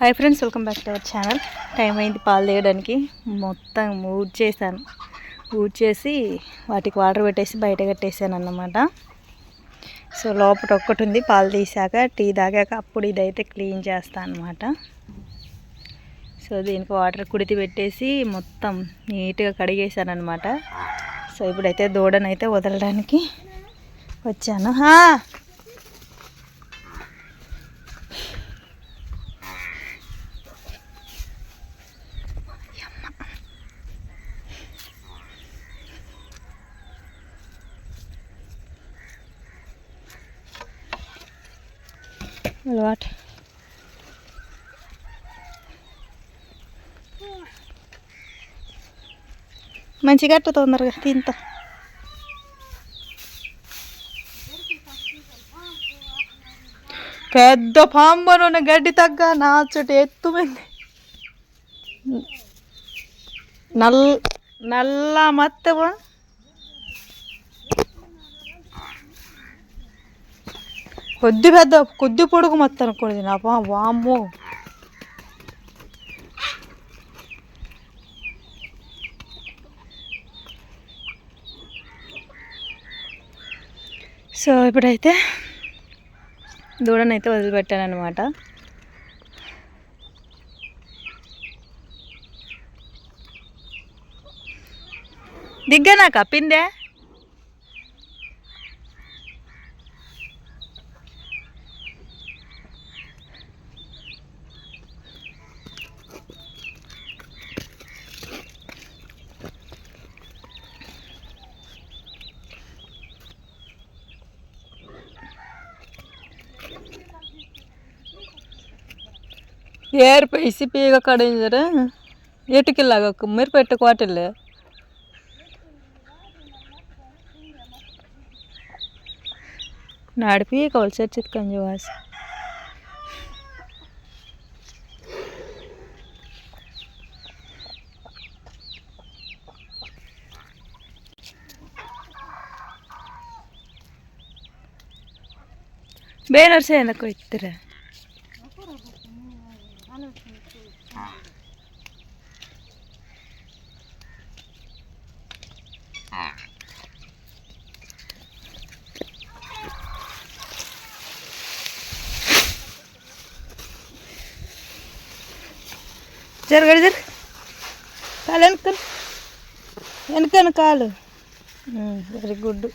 Hi friends welcome back to our channel time అయింది పాలు తీయడానికి. మొత్తం ఊడ్ చేశాను. ఊడ్ చేసి వాటికి వాటర్ పెట్టేసి బయట కట్టేసాను అన్నమాట. సో లోపల ఒక్కటి ఉంది. పాలు తీసాక టీ తాగాక అప్పుడు ఇదైతే క్లీన్ చేస్తాను అనమాట సో దీనికి వాటర్ కుడితి పెట్టేసి మొత్తం నీట్గా కడిగేసాను అనమాట సో ఇప్పుడైతే దూడనైతే వదలడానికి వచ్చాను. అలవాటు మంచిగా అట్టు తొందరగా తింటా. పెద్ద పాంబను గడ్డి తగ్గ నా చుట్టూ ఎత్తుమంది. నల్ నల్ల మత్తవా కొద్ది పెద్ద కొద్ది పొడుగు మొత్తం అనుకోండి. నా పా వామ్మో. సో ఇప్పుడైతే దూడనైతే వదిలిపెట్టాను అనమాట దిగ్గా నాకు? అప్పిందే ಏರ್ ಪೈಸಿ ಪೀಗ ಕಡಿಂಜರ ಏಟಕ್ಕಿಲ್ಲಾಗ మీరు పెట్టు క్వార్టర్లే నడిపి కవలసి వచ్చింది కొంచెం వాస ಬೇನರ್ಸೆ ಏನಕ್ಕೋ ಇತ್ತರ జరగడు జరు. కాలు వెనక వెనకను కాలు. Very good.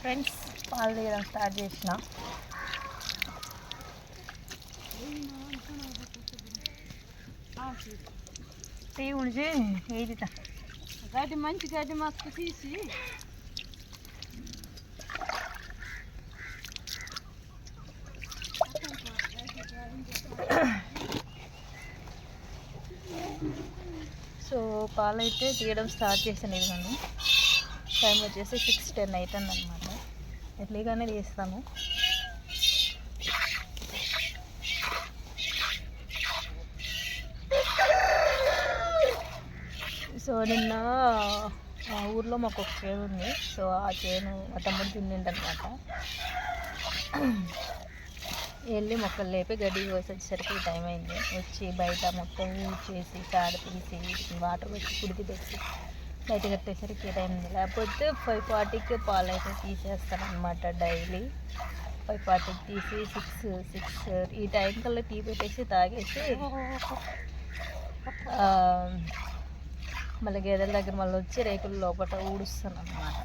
ఫ్రెండ్స్ పాలు తీయడం స్టార్ట్ చేసిన. టీ ఉంచి ఏది గడ్డి మంచి గడ్డి మస్తు తీసి. సో పాలు అయితే తీయడం స్టార్ట్ చేసాను ఇదిగోండి టైం వచ్చేసి సిక్స్ టెన్ అవుతుంది అనమాట ఎర్లీగానే తీస్తాను సో నిన్న మా ఊర్లో మాకు ఒక చేను ఉంది. సో ఆ చేను మా తమ్ముడు తిండిండనమాట వెళ్ళి మొక్కలు లేపి గడ్డి కోసి వచ్చేసరికి టైం అయింది వచ్చి బయట మొత్తం చేసి కాడ తీసి వాటర్ పెట్టి కుడికి పెట్టి బయట కట్టేసరికి టైం ఉంది. లేకపోతే ఫైవ్ ఫార్టీకి పాలు అయితే తీసేస్తాను అనమాట డైలీ. ఫైవ్ ఫార్టీకి తీసి సిక్స్ సిక్స్ ఈ టైం కల్లా టీ పెట్టేసి తాగేసి మళ్ళీ గేదెల దగ్గర మళ్ళీ వచ్చి రేకుల లోపల ఊడుస్తాను అనమాట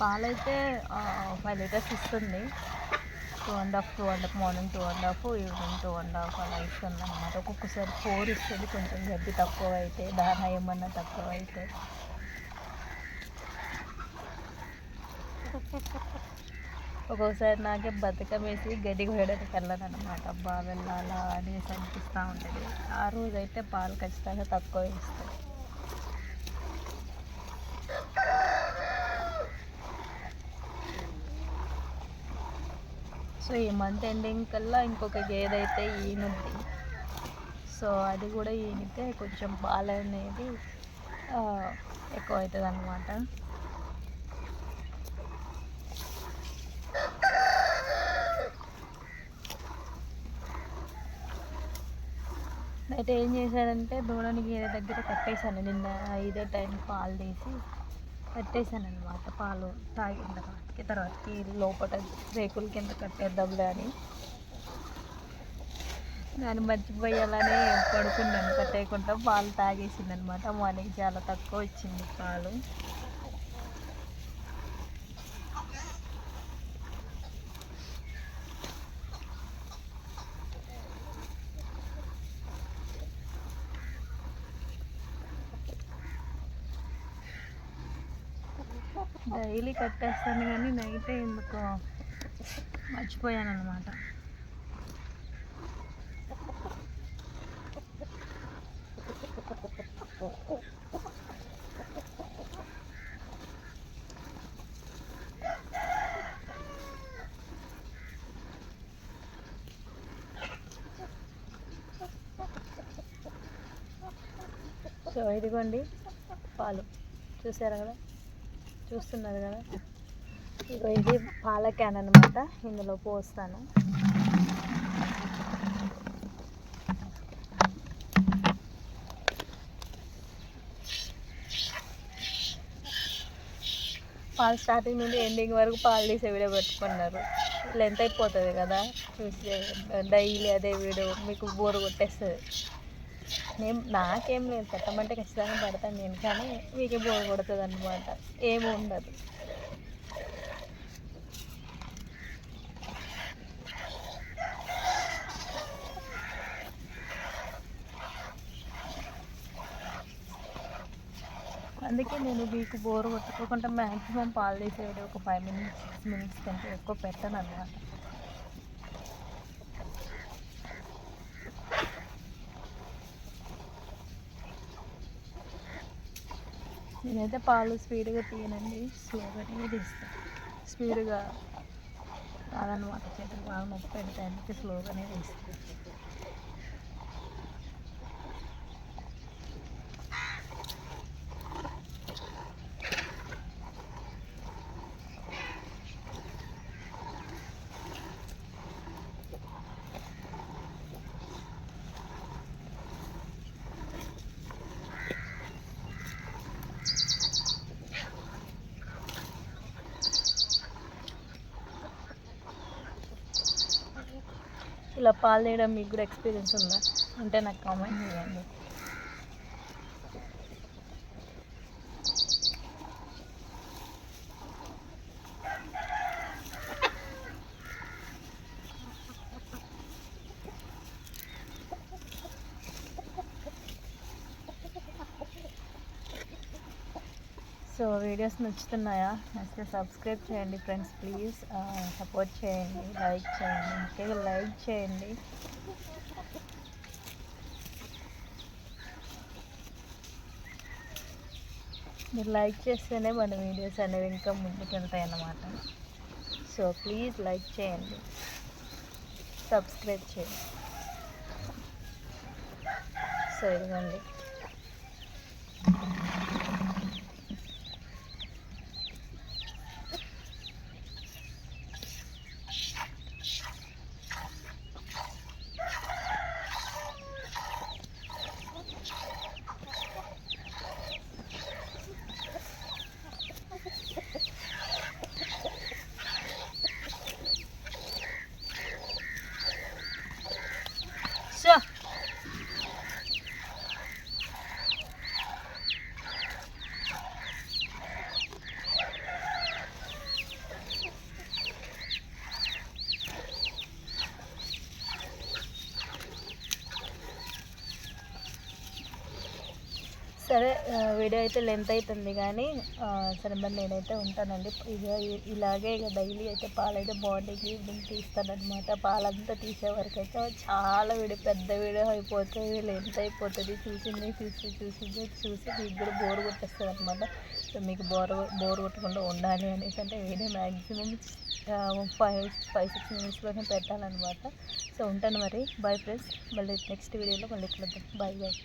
పాలైతే ఫైవ్ లీటర్స్ ఇస్తుంది. Two and half two and half morning two and half evening two and half అలా ఇస్తుంది అనమాట ఒక్కొక్కసారి ఫోర్ ఇస్తుంది కొంచెం గడ్డి తక్కువ అయితే దానా ఏమన్నా తక్కువ అయితే ఒక్కొక్కసారి నాకే బతుకం వేసి గడ్డి కోయడానికి వెళ్ళను అనమాట అబ్బా వెళ్ళాలా అనేసి అనిపిస్తూ ఉంటుంది. ఆ రోజైతే పాలు ఖచ్చితంగా తక్కువ ఇస్తాయి. సో ఈ మంత్ ఎండింగ్ కల్లా ఇంకొక గేదె అయితే ఈనుద్ది సో అది కూడా ఈనితే కొంచెం పాలు అనేది ఎక్కువ అవుతుంది అనమాట అయితే ఏం చేశాడంటే దూడని గేదె దగ్గర కట్టేశాను నిన్న ఇదే టైం పాలు తీసి. పెట్టేశాను అనమాట పాలు తాగిన తర్వాతకి తర్వాతకి లోపల రేకుల కింద కట్టేద్దాంలే అని దాన్ని మర్చిపోయాలని పడుకున్నాను కట్టేయకుండా పాలు తాగేసింది అనమాట మార్నింగ్ చాలా తక్కువ వచ్చింది పాలు. డైలీ కట్టేస్తాను కానీ నైట్ ఎందుకో మర్చిపోయాను అనమాట సో ఇదిగోండి పాలు. చూసారా కదా? చూస్తున్నారు కదా? ఇగో ఇది పాల క్యాన్ అనమాట ఇందులో పోస్తాను. పాలు స్టార్టింగ్ నుండి ఎండింగ్ వరకు పాలు తీసే వీడియో పెట్టుకున్నారు. లెంత్ అయిపోతుంది కదా? చూసి డైలీ అదే వీడియో మీకు బోర్ కొట్టేస్తుంది. నేను నాకేం లేదు. పెట్టమంటే ఖచ్చితంగా పెడతాను నేను కానీ మీకే బోర్ కొడుతుంది అనమాట ఏమి ఉండదు. అందుకే నేను మీకు బోర్ కొట్టుకోకుండా మ్యాక్సిమం పాలు తీసేది ఒక ఫైవ్ మినిట్స్ సిక్స్ మినిట్స్ కంటే ఎక్కువ పెట్టాను అనమాట నేనైతే పాలు స్పీడ్గా తీయనండి. స్లోగానే తీస్తాను స్పీడ్గా కాదనమాట చేతులు బాగా నొప్పి పెడతాయి అందుకే స్లోగానే తీస్తాను ఇలా పాలు తీయడం మీకు కూడా ఎక్స్పీరియన్స్ ఉందా? అంటే నాకు కామెంట్ చేయండి. సో వీడియోస్ నచ్చుతున్నాయా? నచ్చితే సబ్స్క్రైబ్ చేయండి ఫ్రెండ్స్ ప్లీజ్. సపోర్ట్ చేయండి లైక్ చేయండి ముఖ్యంగా లైక్ చేయండి. మీరు లైక్ చేస్తేనే మన వీడియోస్ అనేవి ఇంకా ముందుకు వెళ్తాయి అన్నమాట సో ప్లీజ్ లైక్ చేయండి. సబ్స్క్రైబ్ చేయండి. సో ఇదిగోండి సో సరే వీడియో అయితే లెంత్ అవుతుంది కానీ సరే మరి నేనైతే ఉంటానండి. ఇక ఇలాగే ఇక డైలీ అయితే పాలు అయితే బాడీకి ఈవినింగ్ తీస్తానమాట పాలంతా తీసే వరకు అయితే చాలా వీడియో పెద్ద వీడియో అయిపోతుంది లెంత్ అయిపోతుంది. చూసింది చూసి చూసింది చూసి మీకు కూడా బోర్ కొట్టేస్తుంది అనమాట సో మీకు బోర్ బోర్ కొట్టకుండా ఉండాలి అనేసి అంటే video maximum five five six మినిట్స్లోనే పెట్టాలన్నమాట. సో ఉంటాను మరి. బాయ్ ఫ్రెండ్స్ మళ్ళీ నెక్స్ట్ వీడియోలో మళ్ళీ ఇట్లా బాయ్ బాయ్